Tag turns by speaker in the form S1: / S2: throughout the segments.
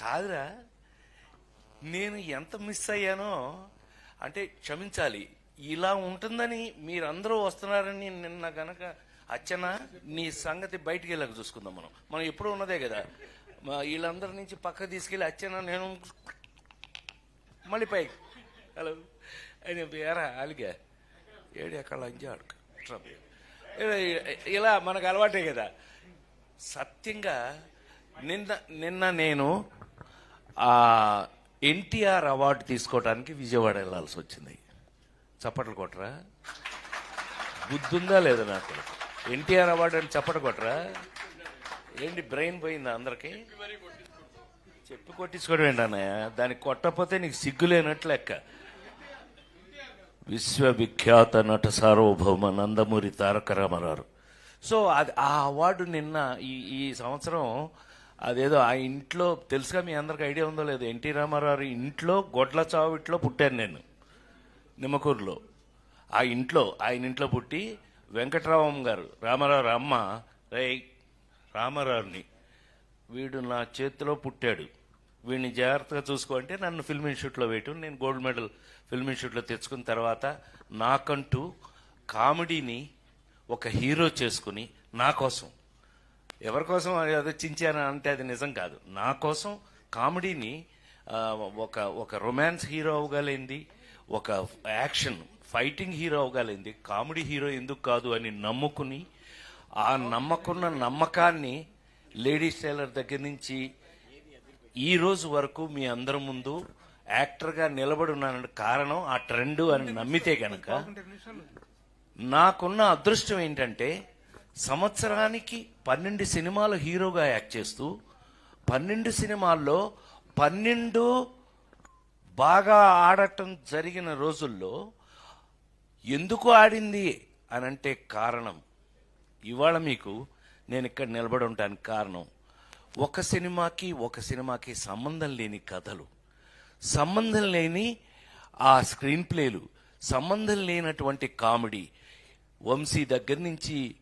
S1: కాదురా. నేను ఎంత మిస్ అయ్యానో అంటే క్షమించాలి. ఇలా ఉంటుందని మీరందరూ వస్తున్నారని నిన్న గనక అచ్చన నీ సంగతి బయటికి వెళ్ళక చూసుకుందాం మనం. మనం ఎప్పుడు ఉన్నదే కదా. వీళ్ళందరి నుంచి పక్క తీసుకెళ్ళి అచ్చన నేను మళ్ళీ పై హలో. అని వేరా అలిగా ఏడు ఎక్కడ అంజాడు ఇలా మనకు అలవాటే కదా. సత్యంగా నిన్న నిన్న నేను ఆ ఎన్టీఆర్ అవార్డు తీసుకోవడానికి విజయవాడ వెళ్ళాల్సి వచ్చింది. చప్పట్లు కొట్టరా? బుద్ధుందా లేదా నాకు? ఎన్టీఆర్ అవార్డు అని చప్పట్లు కొట్టరా? ఏంటి బ్రెయిన్ పోయిందా అందరికి? చెప్పి కొట్టించుకోవడం ఏంటన్నయ్య దానికి కొట్టకపోతే నీకు సిగ్గు లేనట్లు లెక్క. విశ్వవిఖ్యాత నట సార్వభౌమ నందమూరి తారక రామారావు. సో అది ఆ అవార్డు నిన్న ఈ ఈ సంవత్సరం అదేదో ఆ ఇంట్లో తెలుసుగా మీ అందరికి ఐడియా ఉందో లేదు ఎన్టీ రామారావు ఇంట్లో గొడ్ల చావిట్లో పుట్టాను నేను నిమ్మకూరులో. ఆ ఇంట్లో ఆయన ఇంట్లో పుట్టి వెంకటరామం గారు రామారావు అమ్మ రే రామారావుని వీడు నా చేతిలో పుట్టాడు. వీడిని జాగ్రత్తగా చూసుకోంటే నన్ను ఫిల్మ్ ఇన్స్టిట్యూట్లో వేయటం నేను గోల్డ్ మెడల్ ఫిల్మ్ ఇన్స్టిట్యూట్లో తెచ్చుకున్న తర్వాత నాకంటూ కామెడీని ఒక హీరో చేసుకుని నా కోసం ఎవరి కోసం అదే చించాను అంటే అది నిజం కాదు. నా కోసం కామెడీని ఒక ఒక రొమాన్స్ హీరో అవ్వగలింది ఒక యాక్షన్ ఫైటింగ్ హీరో అవ్వగలింది కామెడీ హీరో ఎందుకు కాదు అని నమ్ముకుని ఆ నమ్మకున్న నమ్మకాన్ని లేడీస్ టైలర్ దగ్గర నుంచి ఈ రోజు వరకు మీ అందరి ముందు యాక్టర్గా నిలబడి ఉన్నానంటే కారణం ఆ ట్రెండ్ అని నమ్మితే గనక నాకున్న అదృష్టం ఏంటంటే సంవత్సరానికి పన్నెండు సినిమాలు హీరోగా యాక్ట్ చేస్తూ పన్నెండు సినిమాల్లో పన్నెండు బాగా ఆడటం జరిగిన రోజుల్లో ఎందుకు ఆడింది అని అంటే కారణం. ఇవాళ మీకు నేను ఇక్కడ నిలబడి ఉండడానికి కారణం. ఒక సినిమాకి ఒక సినిమాకి సంబంధం లేని కథలు. సంబంధం లేని ఆ స్క్రీన్ ప్లేలు. సంబంధం లేనటువంటి కామెడీ. వంశీ దగ్గర నుంచి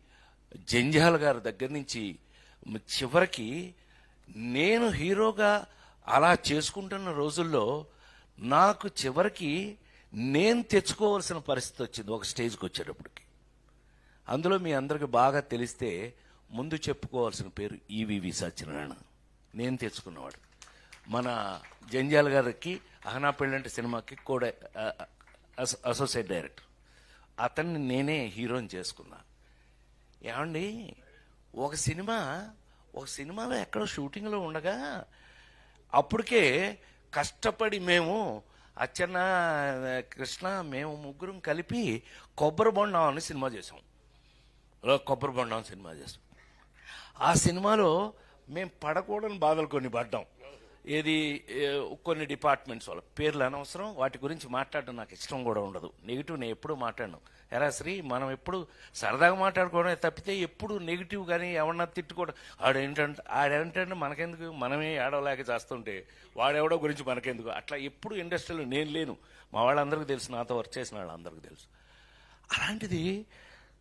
S1: జంజాల్ గారి దగ్గర నుంచి చివరికి నేను హీరోగా అలా చేసుకుంటున్న రోజుల్లో నాకు చివరికి నేను తెచ్చుకోవాల్సిన పరిస్థితి వచ్చింది ఒక స్టేజ్కి వచ్చేటప్పటికి. అందులో మీ అందరికి బాగా తెలిస్తే ముందు చెప్పుకోవాల్సిన పేరు ఈవివి సత్యనారాయణ. నేను తెచ్చుకున్నవాడు. మన జంజాల్ గారికి అహనా పెళ్ళంటి సినిమాకి కూడా అసో- అసోసియేట్ డైరెక్టర్. అతన్ని నేనే హీరోని చేసుకున్నాను ఏమండి ఒక సినిమా ఒక సినిమాలో ఎక్కడో షూటింగ్లో ఉండగా అప్పటికే కష్టపడి మేము అచ్చన్న కృష్ణ మేము ముగ్గురం కలిపి కొబ్బరి బొండం అని సినిమా చేసాం. కొబ్బరి బొండం సినిమా చేసాం. ఆ సినిమాలో మేము పడకూడని బాధలు కొన్ని పడ్డాం. ఏది కొన్ని డిపార్ట్మెంట్స్ వాళ్ళ పేర్లు అనవసరం వాటి గురించి మాట్లాడడం నాకు ఇష్టం కూడా ఉండదు. నెగిటివ్ నేను ఎప్పుడూ మాట్లాడను. ఎలా శ్రీ? మనం ఎప్పుడు సరదాగా మాట్లాడుకోవడమే తప్పితే ఎప్పుడు నెగిటివ్ కానీ ఎవరన్నా తిట్టుకోవడం. ఆడేంటంటే ఆడేంటంటే మనకెందుకు? మనమే ఏడవలేక చేస్తుంటే వాడెవడో గురించి మనకెందుకు? అట్లా ఎప్పుడు ఇండస్ట్రీలో నేను లేను. మా వాళ్ళందరికీ తెలుసు. నాతో వర్క్ చేసిన వాళ్ళందరికీ తెలుసు. అలాంటిది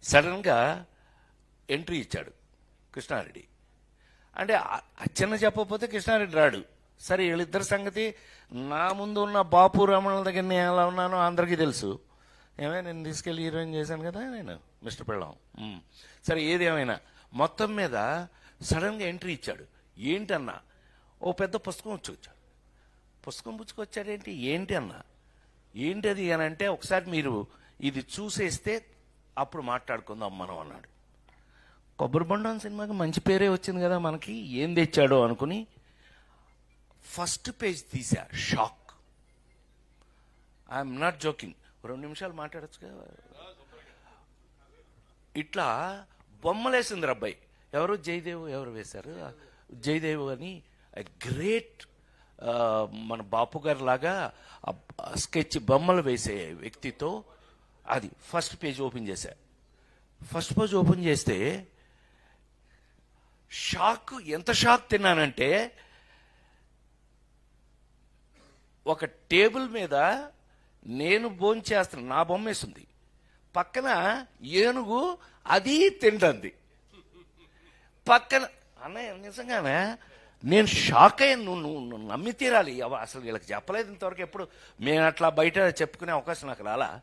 S1: సడన్గా ఎంట్రీ ఇచ్చాడు కృష్ణారెడ్డి. అంటే అచ్చన్న చెప్పకపోతే కృష్ణారెడ్డి రాడు. సరే వీళ్ళిద్దరి సంగతి నా ముందు ఉన్న బాపు రమణుల దగ్గర నేను ఎలా ఉన్నానో అందరికీ తెలుసు. ఏమైనా నేను తీసుకెళ్ళి హీరోయిన్ చేశాను కదా నేను మిస్టర్ పిళ్ళం. సరే ఏది ఏమైనా మొత్తం మీద సడన్గా ఎంట్రీ ఇచ్చాడు. ఏంటన్నా? ఓ పెద్ద పుస్తకం వచ్చాడు పుస్తకం పుచ్చుకొచ్చాడేంటి? ఏంటి అన్నా ఏంటి అది అని అంటే ఒకసారి మీరు ఇది చూసేస్తే అప్పుడు మాట్లాడుకుందాం మనం అన్నాడు. కొబ్బరి బొండం సినిమాకి మంచి పేరే వచ్చింది కదా మనకి ఏం తెచ్చాడో అనుకుని ఫస్ట్ పేజ్ తీసా షాక్. I'm not joking. రెండు నిమిషాలు మాట్లాడచ్చుగా? ఇట్లా బొమ్మలేసింది అబ్బాయి. ఎవరు? జయదేవ్ ఎవరు వేశారు? జయదేవ్ అని గ్రేట్ మన బాపు గారి లాగా స్కెచ్ బొమ్మలు వేసే వ్యక్తితో అది ఫస్ట్ పేజ్ ఓపెన్ చేశా. ఫస్ట్ పేజ్ ఓపెన్ చేస్తే షాక్ ఎంత షాక్ తిన్నానంటే ఒక టేబుల్ మీద నేను భోంచేస్తున్నా నా బొమ్మ వేస్తుంది పక్కన ఏనుగు అది తింటుంది. పక్కన అన్నయ్య నిజంగానే? నేను షాక్ అయ్యాను. నువ్వు నువ్వు నమ్మి తీరాలి. అసలు వీళ్ళకి చెప్పలేదు ఇంతవరకు ఎప్పుడు. మేము అట్లా బయట చెప్పుకునే అవకాశం నాకు రాలా.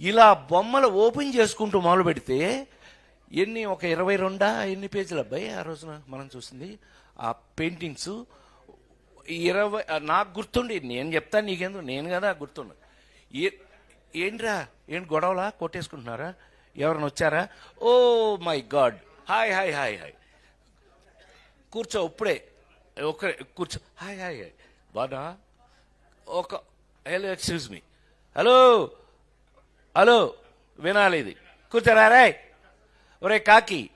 S1: ఇలా బొమ్మలు ఓపెన్ చేసుకుంటూ మొదలు పెడితే ఎన్ని ఒక ఇరవై రెండా ఎన్ని పేజీలు అబ్బాయి ఆ రోజున మనం చూసింది? ఆ పెయింటింగ్స్ ఇరవై నాకు గుర్తుండి నేను చెప్తాను నీకెందుకు? నేను కదా గుర్తుండు. ఏ- ఏంట్రా? ఏంటి గొడవలా? కొట్టేసుకుంటున్నారా? ఎవరైనా వచ్చారా? ఓ my god. Hi hi hi hi. కూర్చో ఇప్పుడే. ఒక కూర్చో. Hi hi hi. బాగా ఒక hello excuse me. Hello? Hello? వినాలి ఇది. కూర్చోరా రాయ్. ఒరే కాకి.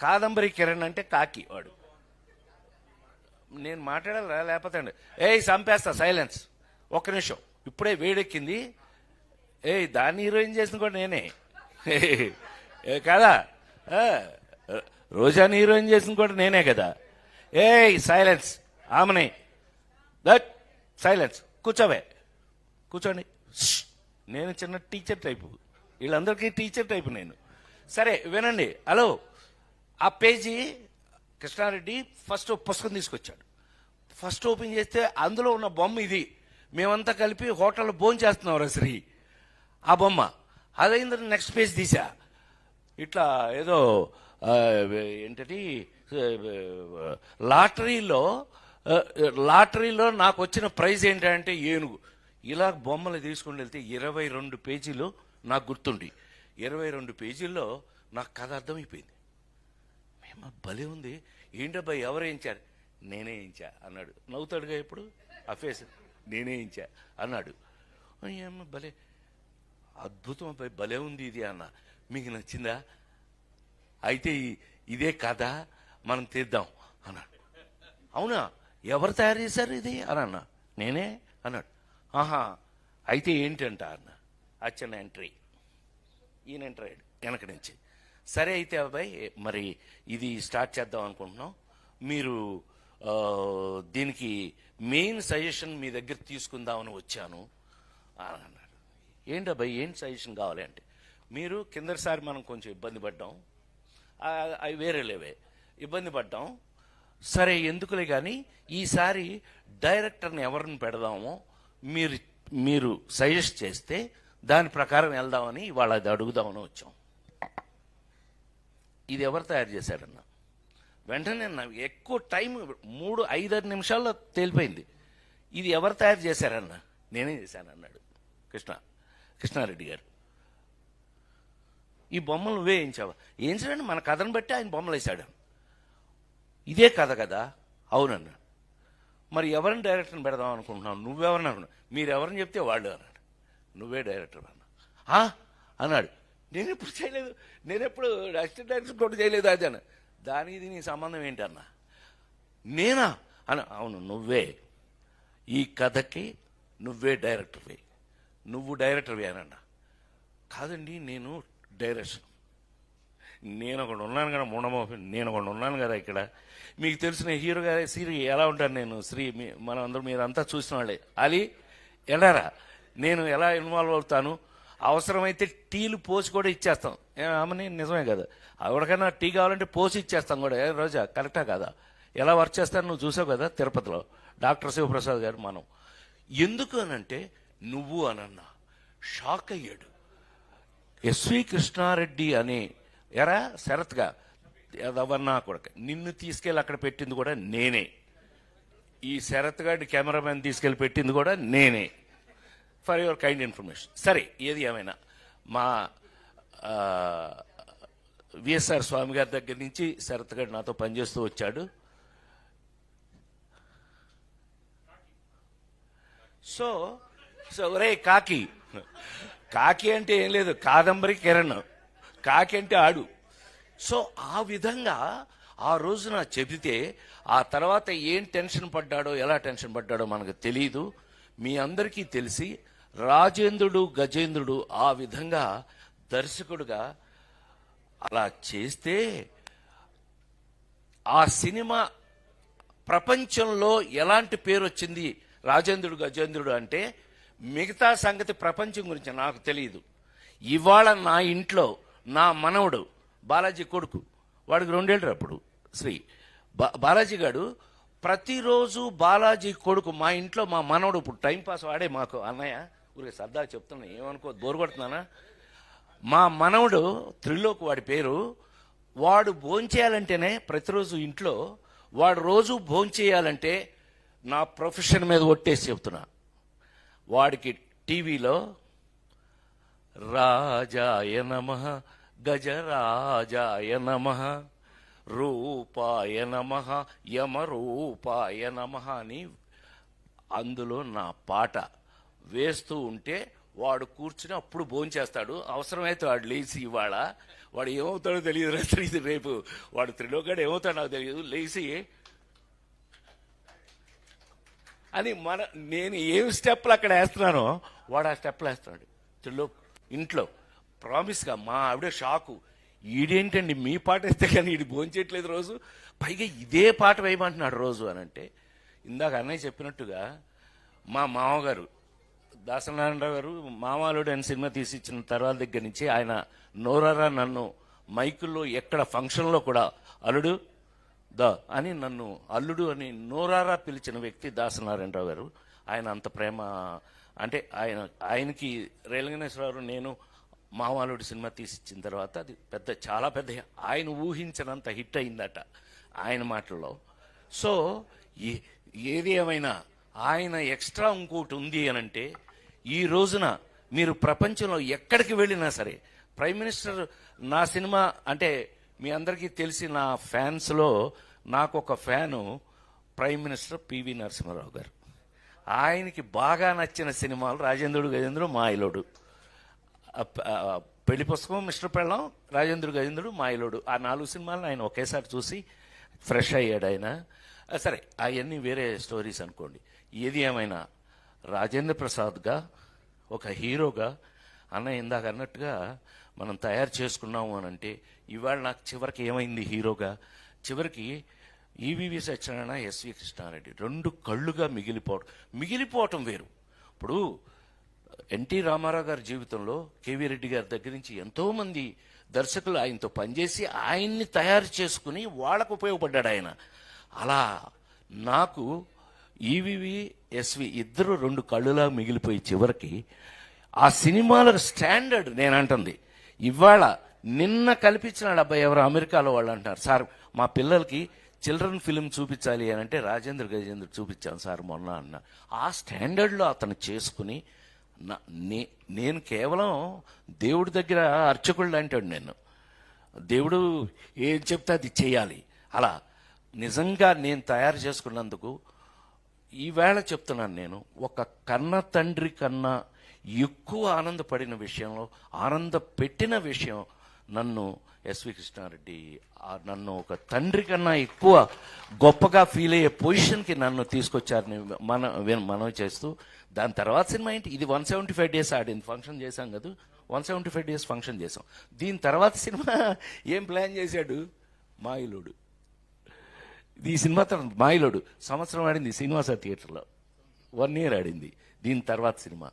S1: కాదంబరి కిరణ్ అంటే కాకి వాడు. నేను మాట్లాడాలా లేకపోతే అండి. ఏయ్ చంపేస్తా. సైలెన్స్. ఒక్క నిమిషం. ఇప్పుడే వేడెక్కింది. ఏయ్ దాన్ని హీరోయిన్ చేసిన కూడా నేనే. ఏ కదా? రోజాని హీరోయిన్ చేసిన కూడా నేనే కదా. ఏయ్ సైలెన్స్. ఆమెనే. That silence. కూర్చోవే. కూర్చోండి. నేను చిన్న టీచర్ టైపు. వీళ్ళందరికీ టీచర్ టైపు నేను. సరే వినండి. హలో. ఆ పేజీ కృష్ణారెడ్డి ఫస్ట్ పుస్తకం తీసుకొచ్చాడు. ఫస్ట్ ఓపెన్ చేస్తే అందులో ఉన్న బొమ్మ ఇది. మేమంతా కలిపి హోటల్లో భోజనం చేస్తున్నాం శ్రీ. ఆ బొమ్మ. అదైంది నెక్స్ట్ పేజ్ తీసా ఇట్లా ఏదో ఏంటది లాటరీలో లాటరీలో నాకు వచ్చిన ప్రైజ్ ఏంటంటే ఏనుగు. ఇలా బొమ్మలు తీసుకుని వెళ్తే ఇరవై రెండు పేజీలు నాకు గుర్తుండి. ఇరవై రెండు పేజీల్లో నాకు కథ అర్థమైపోయింది. మేము భలే ఉంది. ఏంటబ్బా ఎవరు వేయించారు? నేనే వేయించా అన్నాడు. నవ్వుతాడుగా ఇప్పుడు ఆ ఫేస్ నేనే వేయించా అన్నాడు. ఏమో భలే. అద్భుతం అబ్బాయి భలే ఉంది ఇది అన్న. మీకు నచ్చిందా? అయితే ఇదే కథ మనం తీద్దాం అన్నాడు. అవునా? ఎవరు తయారు చేశారు ఇది? అని అన్న. నేనే? అన్నాడు. ఆహా అయితే ఏంటంట అన్న? అచ్చన్న ఎంట్రీ ఈయన ఎంటర్ అయ్యాడు వెనక నుంచి. సరే అయితే అబ్బాయి మరి ఇది స్టార్ట్ చేద్దాం అనుకుంటున్నాం. మీరు దీనికి మెయిన్ సజెషన్ మీ దగ్గర తీసుకుందామని వచ్చాను. అని అన్నాడు. ఏంటి అబ్బాయి ఏంటి సజెషన్ కావాలి అంటే మీరు కిందసారి మనం కొంచెం ఇబ్బంది పడ్డాం. అవి వేరే లేవే. ఇబ్బంది పడ్డాం. సరే ఎందుకులే కానీ ఈసారి డైరెక్టర్ని ఎవరిని పెడదామో మీరు మీరు సజెస్ట్ చేస్తే దాని ప్రకారం వెళ్దామని ఇవాళ అది అడుగుదామని వచ్చాం. ఇది ఎవరు తయారు చేశారన్న వెంటనే నాకు ఎక్కువ టైం మూడు ఐదారు నిమిషాల్లో తేలిపోయింది. ఇది ఎవరు తయారు చేశారన్న? నేనే చేశాను అన్నాడు కృష్ణ కృష్ణారెడ్డి గారు. ఈ బొమ్మలు నువ్వే వేయించావా? వేయించాడండి మన కథను బట్టి ఆయన బొమ్మలు వేశాడు. ఇదే కథ కదా? అవునన్నా. మరి ఎవరిని డైరెక్టర్ని పెడదాం అనుకుంటున్నావు? నువ్వెవరిని అనుకున్నావు మీరు ఎవరిని చెప్తే వాళ్ళు అన్నాడు. నువ్వే డైరెక్టర్ అన్నా. "ఆ?" అన్నాడు. నేను ఎప్పుడు చేయలేదు. నేను ఎప్పుడు అసిస్టెంట్ డైరెక్టర్ కూడా చేయలేదు అది అన్న దానికి ఇది నీ సంబంధం ఏంటన్నా? నేనా? అని అవును నువ్వే. ఈ కథకి నువ్వే డైరెక్టర్వి నువ్వు డైరెక్టర్వి అనన్నా. కాదండి నేను డైరెక్షన్. నేను ఒకడు ఉన్నాను కదా మూడమోహి నేను ఒకడు ఉన్నాను కదా ఇక్కడ. మీకు తెలిసిన హీరో గారి శ్రీ ఎలా ఉంటాను నేను? శ్రీ మీ- మనం అందరూ మీరంతా చూసిన వాళ్ళే. అలీ ఎలారా? నేను ఎలా ఇన్వాల్వ్ అవుతాను? అవసరమైతే టీలు పోసి కూడా ఇచ్చేస్తాం. ఏ, నిజమే కదా. ఎవరికైనా టీ కావాలంటే పోసి ఇచ్చేస్తాం కూడా. ఏ రోజా కరెక్టా కదా? ఎలా వర్క్ చేస్తాను నువ్వు చూసావు కదా తిరుపతిలో. డాక్టర్ శివప్రసాద్ గారు మనం. ఎందుకు అనంటే నువ్వు అనన్నా షాక్ అయ్యాడు. ఎస్వి కృష్ణారెడ్డి అని ఎరా శరత్గా ఎవరన్నా కొడక. నిన్ను తీసుకెళ్ళి అక్కడ పెట్టింది కూడా నేనే. ఈ శరత్ గారి కెమెరామెన్ తీసుకెళ్ళి పెట్టింది కూడా నేనే. ఫర్ యువర్ కైండ్ ఇన్ఫర్మేషన్ సరే ఏది ఏమైనా? మా విఎస్ఆర్ స్వామి గారి దగ్గర నుంచి శరత్ గారు నాతో పనిచేస్తూ వచ్చాడు. సో సో రే కాకి. కాకి అంటే ఏం లేదు కాదంబరి కిరణ్. కాకి అంటే ఆడు. సో ఆ విధంగా ఆ రోజున చెబితే ఆ తర్వాత ఏం టెన్షన్ పడ్డాడో ఎలా టెన్షన్ పడ్డాడో మనకు తెలియదు మీ అందరికీ తెలిసి రాజేంద్రుడు గజేంద్రుడు ఆ విధంగా దర్శకుడుగా అలా చేస్తే ఆ సినిమా ప్రపంచంలో ఎలాంటి పేరు వచ్చింది రాజేంద్రుడు గజేంద్రుడు అంటే మిగతా సంగతి ప్రపంచం గురించి నాకు తెలియదు ఇవాళ నా ఇంట్లో నా మనవడు బాలాజీ కొడుకు వాడికి రెండేళ్ళు అప్పుడు శ్రీ బా- బాలాజీ గారు ప్రతిరోజు బాలాజీ కొడుకు మా ఇంట్లో మా మనవడు ఇప్పుడు టైంపాస్ వాడే మాకు అన్నయ్య. ఊరికి సరదాగా చెప్తున్నా ఏమనుకో దూరగొడుతున్నానా మా మనవడు త్రిలోక్ వాడి పేరు. వాడు భోంచేయాలంటేనే ప్రతిరోజు ఇంట్లో వాడు రోజు భోంచేయాలంటే నా ప్రొఫెషన్ మీద ఒట్టేసి చెప్తున్నా. వాడికి టీవీలో రాజాయ నమ గజరాజాయ నమ రూపాయ నమ యమరూపాయ నమ అని అందులో నా పాట. వేస్తూ ఉంటే వాడు కూర్చుని అప్పుడు భోంచేస్తాడు అవసరమైతే వాడు లేచి ఇవాళ వాడు ఏమవుతాడో తెలియదు తెలియదు రేపు. వాడు త్రిలోకాడు ఏమవుతాడో నాకు తెలియదు. లేచి అని మన నేను ఏం స్టెప్లు అక్కడ వేస్తున్నానో వాడు ఆ స్టెప్లు వేస్తున్నాడు. త్రిలో ఇంట్లో ప్రామిస్గా మా ఆవిడ షాకు. ఈడేంటండి మీ పాట వేస్తే కానీ ఈడు భోంచేయట్లేదు రోజు? పైగా ఇదే పాట వేయమంటున్నాడు రోజు అని అంటే ఇందాక అన్నయ్య చెప్పినట్టుగా మా మామగారు దాసనారాయణరావు గారు మామాలుడు అని సినిమా తీసి ఇచ్చిన తర్వాత దగ్గర నుంచి ఆయన నోరారా నన్ను మైకుల్లో ఎక్కడ ఫంక్షన్లో కూడా అల్లుడు ద అని నన్ను అల్లుడు అని నోరారా పిలిచిన వ్యక్తి దాసనారాయణరావు గారు. ఆయన అంత ప్రేమ అంటే ఆయన ఆయనకి రేలంగనేశ్వరరావు నేను మామాలుడు సినిమా తీసి ఇచ్చిన తర్వాత అది పెద్ద చాలా పెద్ద ఆయన ఊహించినంత హిట్ అయిందట ఆయన మాటల్లో. సో ఏ- ఏది ఏమైనా ఆయన ఎక్స్ట్రా ఇంకోటి ఉంది అని అంటే ఈ రోజున మీరు ప్రపంచంలో ఎక్కడికి వెళ్ళినా సరే ప్రైమ్ మినిస్టర్ నా సినిమా అంటే మీ అందరికీ తెలిసి నా ఫ్యాన్స్లో నాకు ఒక fan prime minister PV Narasimha Rao garu. ఆయనకి బాగా నచ్చిన సినిమాలు రాజేంద్రుడు గజేంద్రుడు మాయలోడు. పెళ్ళి పుస్తకం మిస్టర్ పెళ్ళం రాజేంద్రుడు గజేంద్రుడు మాయలోడు. ఆ నాలుగు సినిమాలను ఆయన ఒకేసారి చూసి ఫ్రెష్ అయ్యాడు ఆయన. సరే అవన్నీ వేరే స్టోరీస్ అనుకోండి. ఏది ఏమైనా రాజేంద్ర ప్రసాద్గా ఒక హీరోగా అన్న ఇందాక అన్నట్టుగా మనం తయారు చేసుకున్నాము అని అంటే ఇవాళ నాకు చివరికి ఏమైంది హీరోగా? చివరికి ఈవివి సత్యనారాయణ ఎస్వి కృష్ణారెడ్డి రెండు కళ్ళుగా మిగిలిపోవడం. మిగిలిపోవటం వేరు. ఇప్పుడు ఎన్టీ రామారావు గారి జీవితంలో కేవీ రెడ్డి గారి దగ్గర నుంచి ఎంతోమంది దర్శకులు ఆయనతో పనిచేసి ఆయన్ని తయారు చేసుకుని వాళ్ళకు ఉపయోగపడ్డాడు ఆయన. అలా నాకు ఈవివి ఎస్వి ఇద్దరు రెండు కళ్ళులా మిగిలిపోయి చివరికి ఆ సినిమాల స్టాండర్డ్ నేను అంటుంది ఇవాళ నిన్న కల్పించిన అబ్బాయి ఎవరు అమెరికాలో వాళ్ళు అంటారు సార్ మా పిల్లలకి చిల్డ్రన్ ఫిలిం చూపించాలి అని అంటే రాజేంద్ర గజేంద్ర చూపించాను సార్ మొన్న అన్న. ఆ స్టాండర్డ్లో అతను చేసుకుని నా- నే- నేను కేవలం దేవుడి దగ్గర అర్చకుళ్ళు అంటాడు నేను దేవుడు ఏం చెప్తే అది చేయాలి అలా నిజంగా నేను తయారు చేసుకున్నందుకు ఈవేళ చెప్తున్నాను నేను ఒక కన్న తండ్రి కన్నా ఎక్కువ ఆనందపడిన విషయంలో ఆనంద పెట్టిన విషయం నన్ను ఎస్వి కృష్ణారెడ్డి నన్ను ఒక తండ్రి కన్నా ఎక్కువ గొప్పగా ఫీల్ అయ్యే పొజిషన్కి నన్ను తీసుకొచ్చారని మన మనం చేస్తూ దాని తర్వాత సినిమా ఏంటి? ఇది వన్ సెవెంటీ ఫైవ్ డేస్ ఆడింది ఫంక్షన్ చేశాం కదా? One seventy five days function చేసాం దీని తర్వాత సినిమా ఏం ప్లాన్ చేశాడు? మాయిలుడు. ఈ సినిమా తర్వాత మాయలోడు సంవత్సరం ఆడింది శ్రీనివాస థియేటర్లో. వన్ ఇయర్ ఆడింది. దీని తర్వాత సినిమా.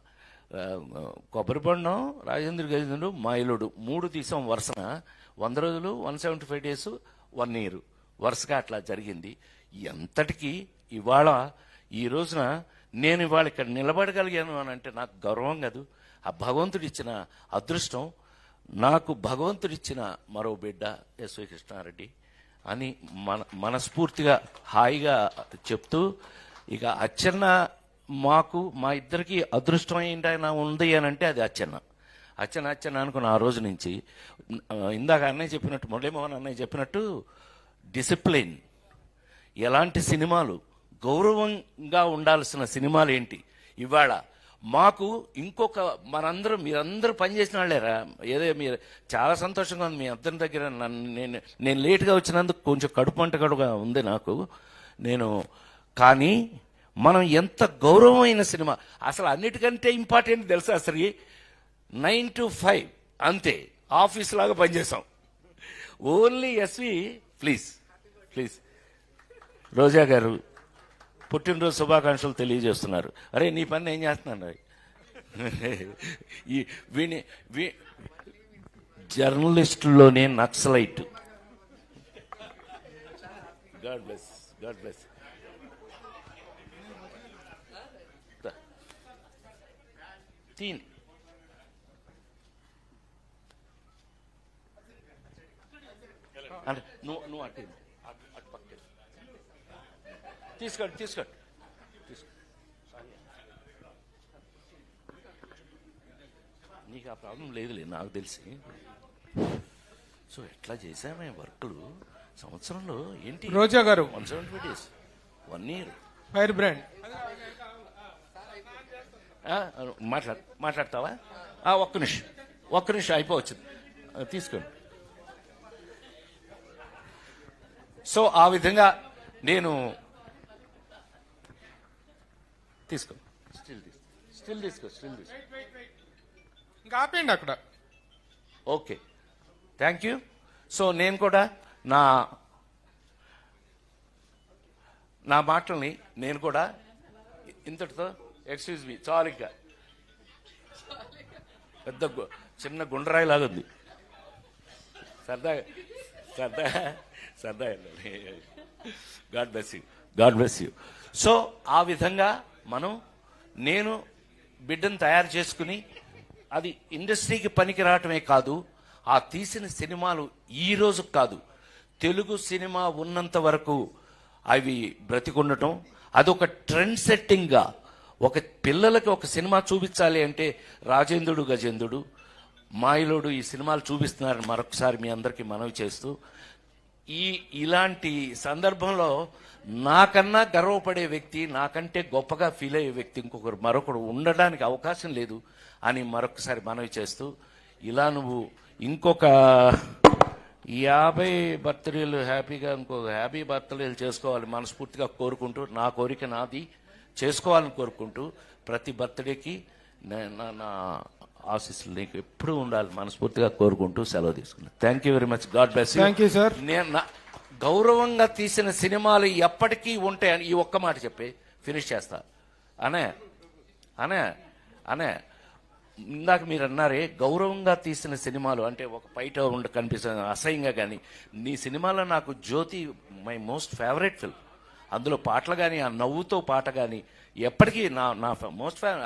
S1: ఆ, కొబ్బరి బొండం రాజేంద్ర గజేంద్రుడు మాయలోడు మూడు తీసాం వరుసన. వంద రోజులు one seventy five days one year. వరుసగా అట్లా జరిగింది. ఎంతటికి ఇవాళ ఈ రోజున నేను ఇవాళ ఇక్కడ నిలబడగలిగాను అని అంటే నాకు గౌరవం కాదు. ఆ భగవంతుడు ఇచ్చిన అదృష్టం నాకు భగవంతుడిచ్చిన మరో బిడ్డ ఎస్వి కృష్ణారెడ్డి. అని మన మనస్ఫూర్తిగా హాయిగా చెప్తూ ఇక అచ్చన్న మాకు మా ఇద్దరికి అదృష్టం ఏంటైనా ఉంది అని అంటే అది అచ్చన్న. అచ్చన్న అచ్చన్న అనుకున్న ఆ రోజు నుంచి ఇందాక అన్నయ్య చెప్పినట్టు మురళీమోహన్ అన్నయ్య చెప్పినట్టు డిసిప్లిన్ ఎలాంటి సినిమాలు గౌరవంగా ఉండాల్సిన సినిమాలు ఏంటి? ఇవాళ మాకు ఇంకొక మనందరూ మీరందరూ పనిచేసిన వాళ్ళేరా. ఏదో మీరు చాలా సంతోషంగా ఉంది మీ అందరి దగ్గర నన్ను నేను నేను లేట్గా వచ్చినందుకు కొంచెం కడుపు అంట కడుగా ఉంది నాకు. నేను కానీ మనం ఎంత గౌరవమైన సినిమా. అసలు అన్నిటికంటే ఇంపార్టెంట్ తెలుసా అసలు నైన్ టు ఫైవ్ అంతే. ఆఫీస్ లాగా పనిచేసాం ఓన్లీ ఎస్వి ప్లీజ్ ప్లీజ్. రోజా గారు పుట్టినరోజు శుభాకాంక్షలు తెలియజేస్తున్నారు. అరే నీ పని ఏం చేస్తున్నాను ఈ వీని వి జర్నలిస్టుల్లోనే Naxalite. God bless God bless. తీన్. అంటే నువ్వు నువ్వు అంటే తీసుకోండి తీసుకోండి. తీసుకో నీకు ఆ ప్రాబ్లం లేదులే నాకు తెలిసి. సో ఎట్లా చేసామే వర్క్లు? సంవత్సరంలో ఏంటి?
S2: రోజా గారు.
S1: One seventy days one year
S2: fire brand.
S1: మాట్లాడు మాట్లాడతావా? ఒక్క నిమిషం. ఒక్క నిమిషం అయిపోవచ్చింది. ఆ, తీసుకోండి. సో ఆ విధంగా నేను తీసుకో. స్టిల్ తీసుకో స్టిల్ తీసుకో స్టిల్ తీసుకో
S2: ఇంకా ఆపేయండి అక్కడ.
S1: ఓకే. థ్యాంక్ యూ సో నేను కూడా నా నా మాటల్ని నేను కూడా ఇంతటితో ఎక్స్క్యూజ్ మీ చాలు ఇంకా పెద్ద గు- చిన్న గుండ్రాయి లాగా ఉంది సరదా సరదా సరదా God bless you God bless you so ఆ విధంగా మనం నేను బిడ్డను తయారు చేసుకుని అది ఇండస్ట్రీకి పనికి రావటమే కాదు ఆ తీసిన సినిమాలు ఈ రోజు కాదు. తెలుగు సినిమా ఉన్నంత వరకు అవి బ్రతికుండటం అదొక ట్రెండ్ సెట్టింగ్గా ఒక పిల్లలకి ఒక సినిమా చూపించాలి అంటే రాజేంద్రుడు గజేంద్రుడు మాయలోడు ఈ సినిమాలు చూపిస్తున్నారని మరొకసారి మీ అందరికీ మనవి చేస్తూ ఈ ఇలాంటి సందర్భంలో నాకన్నా గర్వపడే వ్యక్తి నాకంటే గొప్పగా ఫీల్ అయ్యే వ్యక్తి ఇంకొకరు మరొకరు ఉండడానికి అవకాశం లేదు అని మరొకసారి మనవి చేస్తూ ఇలా నువ్వు ఇంకొక యాభై బర్త్డేలు హ్యాపీగా ఇంకొక హ్యాపీ బర్త్డేలు చేసుకోవాలి మనస్ఫూర్తిగా కోరుకుంటూ నా కోరిక నాది చేసుకోవాలని కోరుకుంటూ ప్రతి బర్త్డేకి నే- ఆశీస్సులు నీకు ఎప్పుడూ ఉండాలి మనస్ఫూర్తిగా కోరుకుంటూ సెలవు తీసుకున్నాను. Thank you very much God bless
S2: Thank you, sir.
S1: నేను గౌరవంగా తీసిన సినిమాలు ఎప్పటికీ ఉంటాయని ఈ ఒక్క మాట చెప్పి ఫినిష్ చేస్తా. అనే అనే అనే. ఇందాక మీరు అన్నారే గౌరవంగా తీసిన సినిమాలు అంటే ఒక బయట ఉండ కనిపిస్తుంది అసహ్యంగా కానీ నీ సినిమాలో నాకు Jyothi my most favourite film. అందులో పాటలు కానీ ఆ నవ్వుతో పాట కానీ ఎప్పటికీ నా నా మోస్ట్ ఫ్యాన్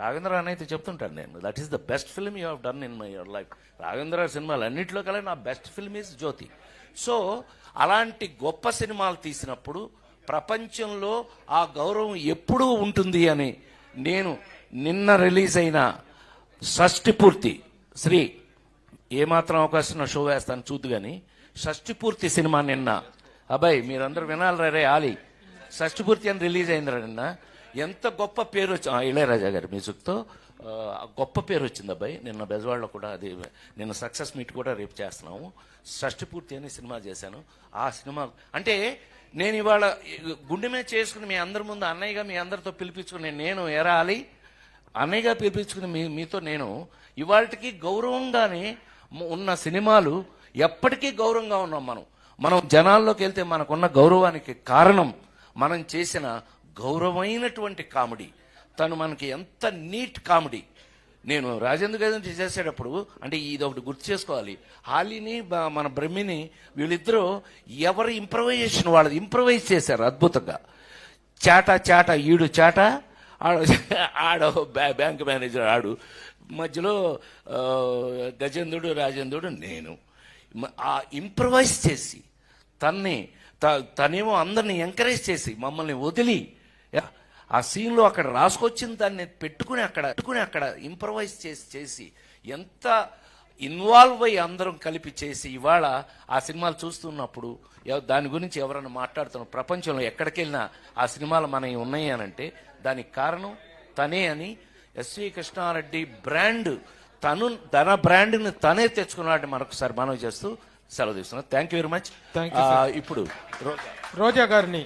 S1: రాఘేంద్ర అని అయితే చెప్తుంటాను నేను. That is the best film you have done in my your life Raghendra సినిమాలు అన్నింటిలో కల్లా నా best film is Jyothi. So అలాంటి గొప్ప సినిమాలు తీసినప్పుడు ప్రపంచంలో ఆ గౌరవం ఎప్పుడూ ఉంటుంది అని నేను నిన్న రిలీజ్ అయిన షష్టి పూర్తి శ్రీ ఏమాత్రం అవకాశం షో వేస్తాను చూద్దు కానీ షష్టి పూర్తి సినిమా నిన్న. అబ్బాయి మీరందరూ వినాలి రే ఆలి. షష్టి పూర్తి అని రిలీజ్ అయిందిరా నిన్న. ఎంత గొప్ప పేరు వచ్చి ఆ, ఇళయరాజా గారి మ్యూజిక్తో గొప్ప పేరు వచ్చింది అబ్బాయి నిన్న బెజవాడలో కూడా అది నిన్న సక్సెస్ మీట్ కూడా రేపు చేస్తున్నాము. షష్టి పూర్తి అని సినిమా చేశాను. ఆ సినిమా అంటే నేను ఇవాళ గుండె మీద చేసుకుని మీ అందరి ముందు అన్నయ్యగా మీ అందరితో పిలిపించుకుని నేను ఎరాలి అన్నయ్యగా పిలిపించుకుని మీ మీతో నేను ఇవాళకి గౌరవంగానే ఉన్న సినిమాలు ఎప్పటికీ గౌరవంగా ఉన్నాం మనం. మనం జనాల్లోకి వెళ్తే మనకున్న గౌరవానికి కారణం మనం చేసిన గౌరవమైనటువంటి కామెడీ. తను మనకి ఎంత నీట్ కామెడీ. నేను రాజేంద్ర గారిని చేసేటప్పుడు అంటే ఇది ఒకటి గుర్తు చేసుకోవాలి. హాలీని మన బ్రహ్మిని వీళ్ళిద్దరూ ఎవరి ఇంప్రవైజేషన్ వాళ్ళది ఇంప్రవైజ్ చేశారు అద్భుతంగా. చాట చాట ఈడు చాట ఆడ ఆడ బ్యాంక్ మేనేజర్ ఆడు. మధ్యలో గజేంద్రుడు రాజేంద్రుడు నేను. ఆ ఇంప్రవైజ్ చేసి తన్ని త- తనేమో అందరిని ఎంకరేజ్ చేసి మమ్మల్ని వదిలి యా, ఆ సీన్లో అక్కడ రాసుకొచ్చిన దాన్ని పెట్టుకుని అక్కడ పెట్టుకుని అక్కడ ఇంప్రవైజ్ చేసి చేసి ఎంత ఇన్వాల్వ్ అయ్యి అందరం కలిపి చేసి ఇవాళ ఆ సినిమాలు చూస్తున్నప్పుడు దాని గురించి ఎవరైనా మాట్లాడుతున్న ప్రపంచంలో ఎక్కడికి వెళ్ళినా ఆ సినిమాలు మనవి ఉన్నాయి అని అంటే దానికి కారణం తనే అని ఎస్వి కృష్ణారెడ్డి బ్రాండ్ తను తన బ్రాండ్ని తనే తెచ్చుకున్నాడని మరొకసారి మనవి చేస్తూ సెలవు తీసుకున్నాను థ్యాంక్ యూ వెరీ మచ్ ఇప్పుడు
S2: రోజా గారిని